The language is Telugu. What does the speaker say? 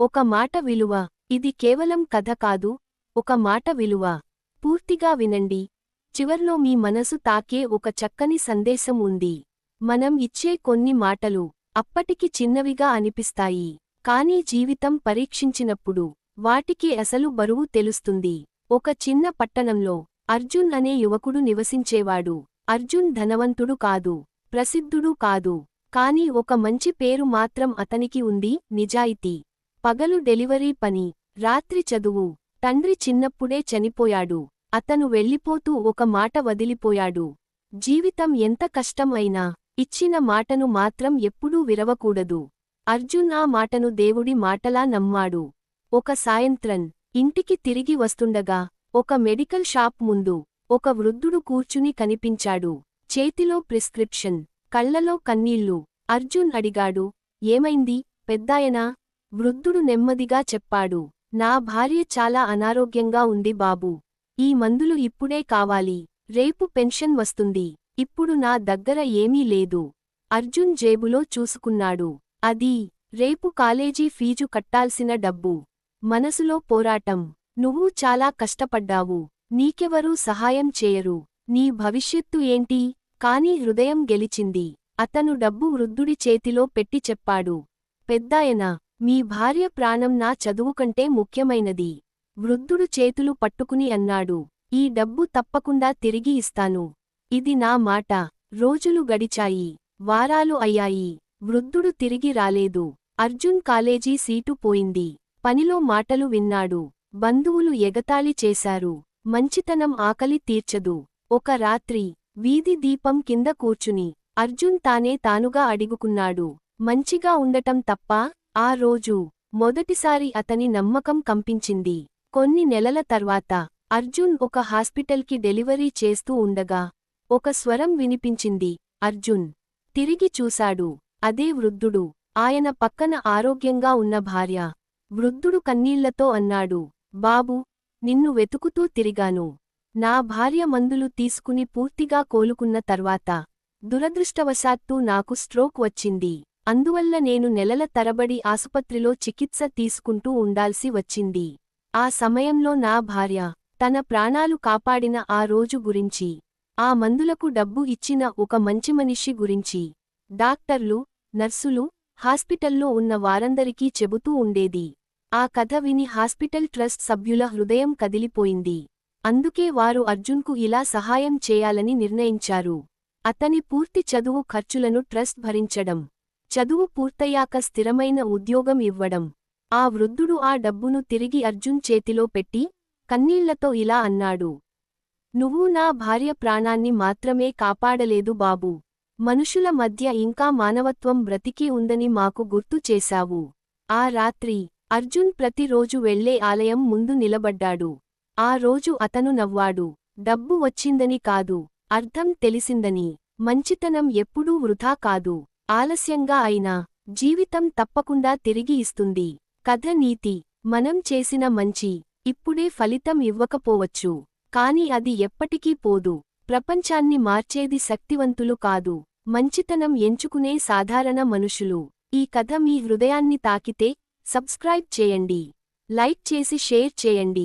ఒక మాట విలువ. ఇది కేవలం కథ కాదు ఒక మాట విలువ. పూర్తిగా వినండి. చివర్లో మీ మనసు తాకే ఒక చక్కని సందేశం ఉంది. మనం ఇచ్చే కొన్ని మాటలు అప్పటికి చిన్నవిగా అనిపిస్తాయి కానీ జీవితం పరీక్షించినప్పుడు వాటికి అసలు బరువు తెలుస్తుంది. ఒక చిన్న పట్టణంలో అర్జున్ అనే యువకుడు నివసించేవాడు. అర్జున్ ధనవంతుడు కాదు ప్రసిద్ధుడు కాదు కాని ఒక మంచి పేరు మాత్రం అతనికి ఉంది నిజాయితీ. పగలు డెలివరీ పని. రాత్రి చదువు. తండ్రి చిన్నప్పుడే చనిపోయాడు. అతను వెళ్ళిపోతూ ఒక మాట వదిలిపోయాడు. జీవితం ఎంత కష్టం అయినా ఇచ్చిన మాటను మాత్రం ఎప్పుడూ విరవకూడదు. అర్జున్ ఆ మాటను దేవుడి మాటలా నమ్మాడు. ఒక సాయంత్రం ఇంటికి తిరిగి వస్తుండగా ఒక మెడికల్ షాప్ ముందు ఒక వృద్ధుడు కూర్చుని కనిపించాడు. చేతిలో ప్రిస్క్రిప్షన్ కళ్ళలో కన్నీళ్ళు. అర్జున్ అడిగాడు ఏమైంది? పెద్దాయనా? వృద్ధుడు నెమ్మదిగా చెప్పాడు నా భార్య చాలా అనారోగ్యంగా ఉంది బాబూ. ఈ మందులు ఇప్పుడే కావాలి. రేపు పెన్షన్ వస్తుంది. ఇప్పుడు నా దగ్గర ఏమీ లేదు అర్జున్ జేబులో చూసుకున్నాడు. అది రేపు కాలేజీ ఫీజు కట్టాల్సిన డబ్బు. మనసులో పోరాటం. నువ్వు చాలా కష్టపడ్డావు. నీకెవరూ సహాయం చేయరు. నీ భవిష్యత్తు ఏంటి కాని హృదయం గెలిచింది. అతను డబ్బు వృద్ధుడి చేతిలో పెట్టి చెప్పాడు. పెద్దాయన మీ భార్య ప్రాణం నా చదువుకంటే ముఖ్యమైనది. వృద్ధుడు చేతులు పట్టుకుని అన్నాడు. ఈ డబ్బు తప్పకుండా తిరిగి ఇస్తాను. ఇది నా మాట. రోజులు గడిచాయి. వారాలు అయ్యాయి. వృద్ధుడు తిరిగి రాలేదు. అర్జున్ కాలేజీ సీటు పోయింది. పనిలో మాటలు విన్నాడు. బంధువులు ఎగతాళి చేశారు. మంచితనం ఆకలి తీర్చదు. ఒక రాత్రి వీధి దీపం కింద కూర్చుని అర్జున్ తానే తానుగా అడిగుకున్నాడు. మంచిగా ఉండటం తప్ప? ఆ రోజు మొదటిసారి అతని నమ్మకం కంపించింది. కొన్ని నెలల తర్వాత అర్జున్ ఒక హాస్పిటల్కి డెలివరీ చేస్తూ ఉండగా ఒక స్వరం వినిపించింది. అర్జున్ తిరిగి చూశాడు. అదే వృద్ధుడు. ఆయన పక్కన ఆరోగ్యంగా ఉన్న భార్య. వృద్ధుడు కన్నీళ్ళతో అన్నాడు. బాబూ నిన్ను వెతుకుతూ తిరిగాను. నా భార్య మందులు తీసుకుని పూర్తిగా కోలుకున్న తర్వాత దురదృష్టవశాత్తు నాకు స్ట్రోక్ వచ్చింది. అందువల్ల నేను నెలల తరబడి ఆసుపత్రిలో చికిత్స తీసుకుంటూ ఉండాల్సి వచ్చింది. ఆ సమయంలో నా భార్య తన ప్రాణాలు కాపాడిన ఆ రోజు గురించి ఆ మందులకు డబ్బు ఇచ్చిన ఒక మంచి మనిషి గురించి డాక్టర్లు నర్సులు హాస్పిటల్లో ఉన్న వారందరికీ చెబుతూ ఉండేది. ఆ కథ విని హాస్పిటల్ ట్రస్ట్ సభ్యుల హృదయం కదిలిపోయింది. అందుకే వారు అర్జున్కు ఇలా సహాయం చేయాలని నిర్ణయించారు. అతని పూర్తి చదువు ఖర్చులను ట్రస్ట్ భరించడం చదువు పూర్తయ్యాక స్థిరమైన ఉద్యోగం ఇవ్వడం. ఆ వృద్ధుడు ఆ డబ్బును తిరిగి అర్జున్ చేతిలో పెట్టి కన్నీళ్ళతో ఇలా అన్నాడు. నువ్వు నా భార్య ప్రాణాన్ని మాత్రమే కాపాడలేదు బాబూ. మనుషుల మధ్య ఇంకా మానవత్వం బ్రతికి ఉందని మాకు గుర్తు చేశావు. ఆ రాత్రి అర్జున్ ప్రతిరోజు వెళ్ళే ఆలయం ముందు నిలబడ్డాడు. ఆ రోజు అతను నవ్వాడు. డబ్బు వచ్చిందని కాదు అర్థం తెలిసిందని. మంచితనం ఎప్పుడూ వృధా కాదు. ఆలస్యంగా అయినా జీవితం తప్పకుండా తిరిగి ఇస్తుంది. కథ నీతి. మనం చేసిన మంచి. ఇప్పుడే ఫలితం ఇవ్వకపోవచ్చు. కాని అది ఎప్పటికీ పోదు. ప్రపంచాన్ని మార్చేది శక్తివంతులు కాదు. మంచితనం ఎంచుకునే సాధారణ మనుషులు. ఈ కథ మీ హృదయాన్ని తాకితే సబ్స్క్రైబ్ చేయండి. లైక్ చేసి షేర్ చేయండి.